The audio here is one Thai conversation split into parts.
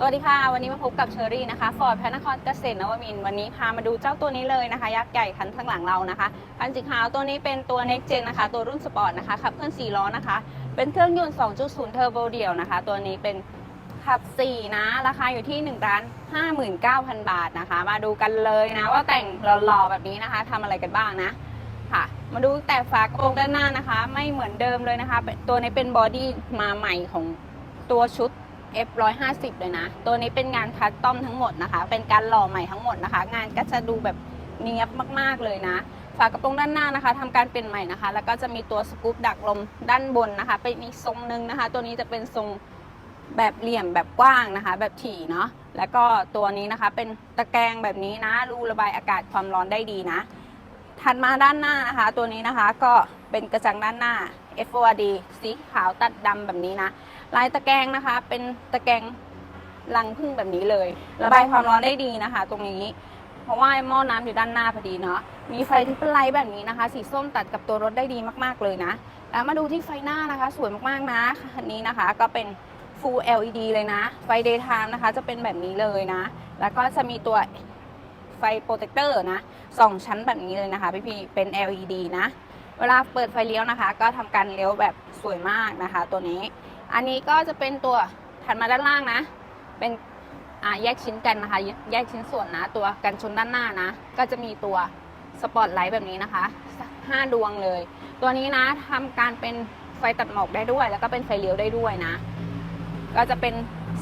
สวัสดีค่ะ วันนี้มาพบกับเชอรี่นะคะฟอร์ดพระนครเกษตรนวมินวันนี้พามาดูเจ้าตัวนี้เลยนะคะ ยักษ์ใหญ่คันข้างหลังเรานะคะคันสีขาวตัวนี้เป็นตัว Next Gen นะคะ ตัวรุ่นสปอร์ตนะคะขับเคลื่อน4ล้อนะคะ เป็นเครื่องยนต์ 2.0 เทอร์โบเดี่ยวนะคะ ตัวนี้เป็นขับ 4 นะ ราคาอยู่ที่1ล้าน59,000บาทนะคะ มาดูกันเลยนะ ว่าแต่งหล่อๆแบบนี้นะคะทำอะไรกันบ้างนะค่ะมาดูแต่ฝากระโปรงด้านหน้านะคะ ไม่เหมือนเดิมเลยนะคะ ตัวนี้เป็นบอดี้มาใหม่ของตัวชุด F 150 เลยนะ ตัวนี้เป็นงานคัสตอมทั้งหมดนะคะ เป็นการหล่อใหม่ทั้งหมดนะคะ งานก็จะดูแบบเนียบมากๆเลยนะ ฝากระโปรงด้านหน้านะคะทำการเปลี่ยนใหม่นะคะ แล้วก็จะมีตัวสกู๊ปดักลมด้านบนนะคะ เป็นอีกทรงหนึ่งนะคะ ตัวนี้จะเป็นทรงแบบเหลี่ยมแบบกว้างนะคะ แบบถี่เนาะ แล้วก็ตัวนี้นะคะเป็นตะแกรงแบบนี้นะ รูระบายอากาศความร้อนได้ดีนะ ถัดมาด้านหน้านะคะ ตัวนี้นะคะก็เป็นกระจังด้านหน้า FORD สีขาวตัดดำแบบนี้นะ ลายตะแกรงนะคะ เป็นตะแกรงรังพึ่งแบบนี้เลย ระบายความร้อนได้ดีนะคะ ตรงนี้ เพราะว่าหม้อน้ำอยู่ด้านหน้าพอดีเนาะ มีไฟที่เป็นไลท์แบบนี้นะคะ สีส้มตัดกับตัวรถได้ดีมากๆเลยนะ แล้วมาดูที่ไฟหน้านะคะ สวยมากๆนะ คันนี้นะคะ ก็เป็น Full LED เลยนะ ไฟ daytime นะคะ จะเป็นแบบนี้เลยนะ แล้วก็จะมีตัวไฟโปรเจคเตอร์นะสองชั้นแบบนี้เลยนะคะพี่ๆเป็น LED นะ เวลาเปิดไฟเลี้ยวนะคะ ก็ทำการเลี้ยวแบบสวยมากนะคะ ตัวนี้ อันนี้ก็จะเป็นตัวถัดมาด้านล่างนะ เป็นแยกชิ้นกันนะคะ แยกชิ้นส่วนนะ ตัวกันชนด้านหน้านะ ก็จะมีตัวสปอตไลท์แบบนี้นะคะ 5 ดวงเลย ตัวนี้นะทำการเป็นไฟตัดหมอกได้ด้วย แล้วก็เป็นไฟเลี้ยวได้ด้วยนะ ก็จะเป็น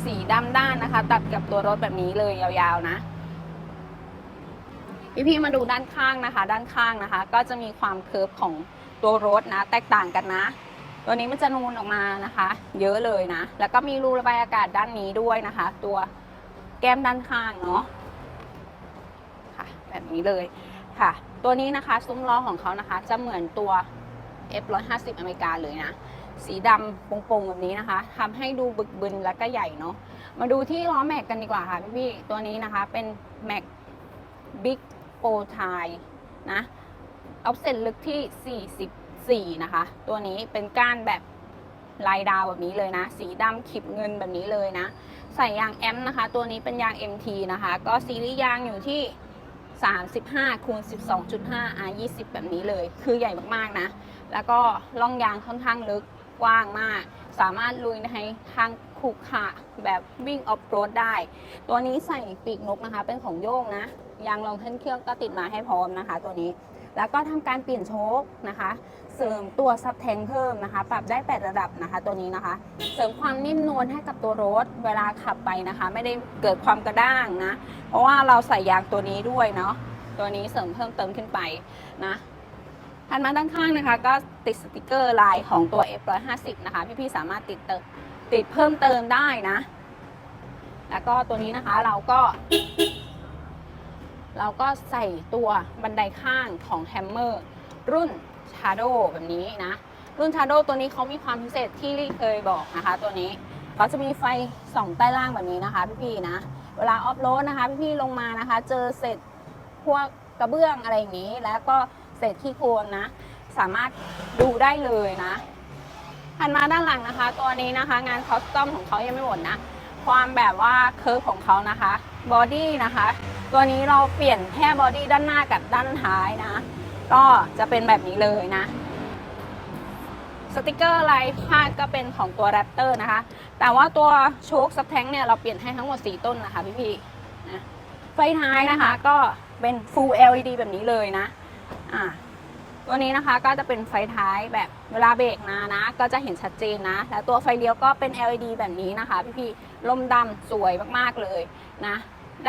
สีดำด้านนะคะ ตัดกับตัวรถแบบนี้เลยยาวๆนะ พี่ๆมาดูด้านข้างนะคะ ด้านข้างนะคะ ก็จะมีความเคิร์ฟของตัวรถนะ แตกต่างกันนะ ตัวนี้มันจะนูนออกมานะคะ เยอะเลยนะ แล้วก็มีรูระบายอากาศด้านนี้ด้วยนะคะ ตัวแก้มด้านข้างเนาะค่ะแบบนี้เลยค่ะ ตัวนี้นะคะซุ้มล้อของเขานะคะ จะเหมือนตัว F150 อเมริกาเลยนะ สีดำโปร่งๆแบบนี้นะคะทำให้ดูบึกบึนและก็ใหญ่เนาะมาดูที่ล้อแม็กกันดีกว่าค่ะพี่ๆตัวนี้นะคะเป็นแม็กบิ๊กโปรไทนะออฟเซ็ตลึกที่ 40 4 นะคะ ตัวนี้เป็นก้านแบบลายดาวแบบนี้เลยนะ สีดำขีบเงินแบบนี้เลยนะ ใส่ยางแอมนะคะ ตัวนี้เป็นยาง MT นะคะ ก็ซีรีส์ยางอยู่ที่ 35คูณ12.5 R 20แบบนี้เลย คือใหญ่มากๆนะ แล้วก็ล่องยางค่อนข้างลึกกว้างมาก สามารถลุยในทางขรุขะแบบวิ่งออฟโรดได้ ตัวนี้ใส่ปีกนกนะคะ เป็นของโยงนะ ยางรองเท้นเครื่องก็ติดมาให้พร้อมนะคะ ตัวนี้ แล้วก็ทำการเปลี่ยนโชคนะคะ เสริมตัวซับแทงเพิ่มนะคะ ปรับได้ 8 ระดับนะคะตัวนี้นะคะ เสริมความนิ่มนวลให้กับตัวรถเวลาขับไปนะคะ ไม่ได้เกิดความกระด้างนะ เพราะว่าเราใส่ยางตัวนี้ด้วยเนาะตัวนี้เสริมเพิ่มเติมขึ้นไปนะถัดมาด้านข้างนะคะ ก็ติดสติกเกอร์ลายของตัว F150 นะคะ พี่ๆสามารถติดเติมติดเพิ่มเติมได้นะ แล้วก็ตัวนี้นะคะเราก็ เราก็ใส่ตัวบันไดข้างของแฮมเมอร์รุ่น Shadow แบบนี้นะ รุ่น Shadow ตัวนี้เขามีความพิเศษที่เคยบอกนะคะ ตัวนี้เขาจะมีไฟส่องใต้ล่างแบบนี้นะคะพี่ๆนะ เวลาออฟโรดนะคะพี่ๆลงมานะคะ เจอเศษพวกกระเบื้องอะไรอย่างนี้ แล้วก็เศษขี้โคลนนะ สามารถดูได้เลยนะถัดมาด้านหลังนะคะ ตัวนี้นะคะ งานคอสตอมของเขายังไม่หมดนะ ความแบบว่าเคิร์ฟของเขานะคะบอดี้นะคะ ตัวนี้เราเปลี่ยนแค่บอดี้ด้านหน้ากับด้านท้ายนะ ก็จะเป็นแบบนี้เลยนะ สติกเกอร์ลายพาก็เป็นของตัวแรปเตอร์นะคะ แต่ว่าตัวโชคซับแทงเนี่ยเราเปลี่ยนให้ทั้งหมด 4 ต้นนะคะพี่ๆนะไฟท้ายนะคะก็เป็น full LED แบบนี้เลยนะ อ่าตัวนี้นะคะก็จะเป็นไฟท้ายแบบเวลาเบรกนะนะ ก็จะเห็นชัดเจนนะ แล้วตัวไฟเลี้ยวก็เป็น LED แบบนี้นะคะ พี่ๆลมดำสวยมากๆเลยนะ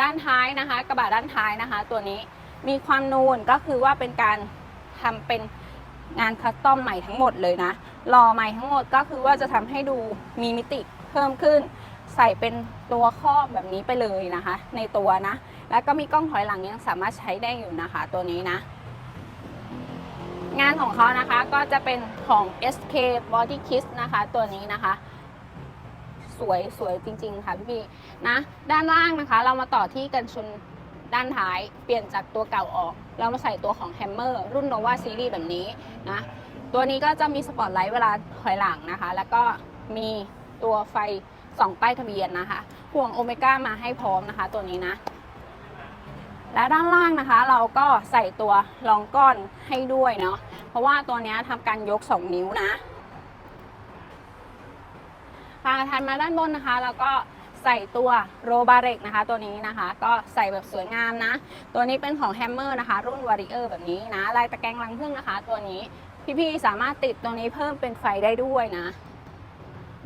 ด้านท้ายนะคะ กระบะด้านท้ายนะคะ ตัวนี้มีความนูนก็คือว่าเป็นการทำเป็นงานคัสตอมใหม่ทั้งหมดเลยนะรอใหม่ทั้งหมดก็คือว่าจะทำให้ดูมีมิติเพิ่มขึ้น ใส่เป็นตัวครอบแบบนี้ไปเลยนะคะ ในตัวนะ แล้วก็มีกล้องถอยหลังยังสามารถใช้ได้อยู่นะคะ ตัวนี้นะ งานของเขานะคะก็จะเป็นของ SK Body Kiss นะคะ ตัวนี้นะคะ สวยสวยจริง ๆ ค่ะพี่ๆนะ ด้านล่างนะคะ เรามาต่อที่กันชนด้านท้ายเปลี่ยนจากตัวเก่าออก เรามาใส่ตัวของ Hammer รุ่น Nova Series แบบนี้นะตัวนี้ก็จะมีสปอตไลท์เวลาถอยหลังนะคะ แล้วก็มีตัวไฟส่องป้ายทะเบียนนะคะพวงโอเมก้ามาให้พร้อมนะคะ ตัวนี้นะ และด้านล่างนะคะ เราก็ใส่ตัวรองก้อนให้ด้วยเนาะเพราะว่าตัวนี้ทำการยก 2 นิ้วนะ พาทันมาด้านบนนะคะ แล้วก็ใส่ตัวโรบาเรกนะคะตัวนี้นะคะ ก็ใส่แบบสวยงามนะ ตัวนี้เป็นของแฮมเมอร์นะคะ รุ่นวาริเออร์แบบนี้นะลายตะแกรงรังผึ้งนะคะ ตัวนี้พี่ๆสามารถติดตัวนี้เพิ่มเป็นไฟได้ด้วยนะ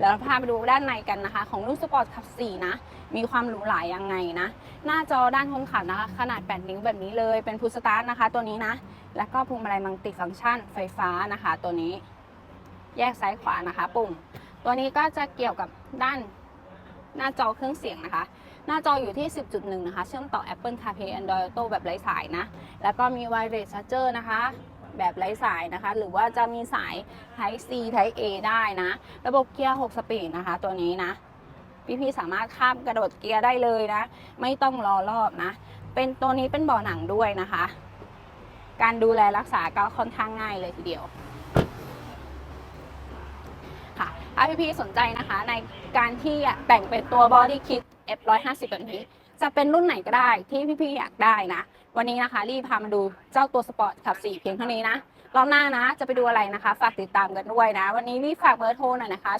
แล้วพาไปดูด้านในกันนะคะ ของรุ่นสปอร์ตคับ 4 นะ มีความหรูหรายังไงนะ หน้าจอด้านคนขับนะคะ ขนาด 8 นิ้วแบบนี้เลยเป็นพุสตาร์นะคะ ตัวนี้นะ แล้วก็พวงมาลัยมัลติฟังก์ชันไฟฟ้านะคะ ตัวนี้ แยกซ้ายขวานะคะ ปุ่ม ตัวนี้ก็จะเกี่ยวกับด้านหน้าจอเครื่องเสียงนะคะ หน้าจออยู่ที่ 10.1 นะคะ เชื่อมต่อ Apple CarPlay Android Auto แบบไร้สายนะ แล้วก็มี Wireless Charger นะคะ แบบไร้สายนะคะ หรือว่าจะมีสาย Type C Type A ได้นะ ระบบเกียร์ 6 สปีดนะคะ ตัวนี้นะ พี่ๆสามารถข้ามกระโดดเกียร์ได้เลยนะ ไม่ต้องรอรอบนะ เป็นตัวนี้เป็นเบาะหนังด้วยนะคะ การดูแลรักษาก็ค่อนข้างง่ายเลยทีเดียว ถ้าพี่ๆสนใจนะคะ ในการที่อยากแต่งเป็นตัว Body Kit F150 แบบนี้ จะเป็นรุ่นไหนก็ได้ที่พี่ๆอยากได้นะ วันนี้นะคะ รีบพามาดูเจ้าตัวสปอร์ตขับ4เพียงเท่านี้นะรอบหน้านะจะไปดูอะไรนะคะ ฝากติดตามกันด้วยนะ วันนี้รีบฝากเบอร์โทรหน่อยนะคะ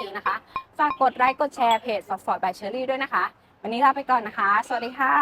0863836454 นะคะ ฝากกดไลค์กดแชร์เพจ s p o r t by Cherry ด้วยนะคะ วันนี้ลาไปก่อนนะคะ สวัสดีค่ะ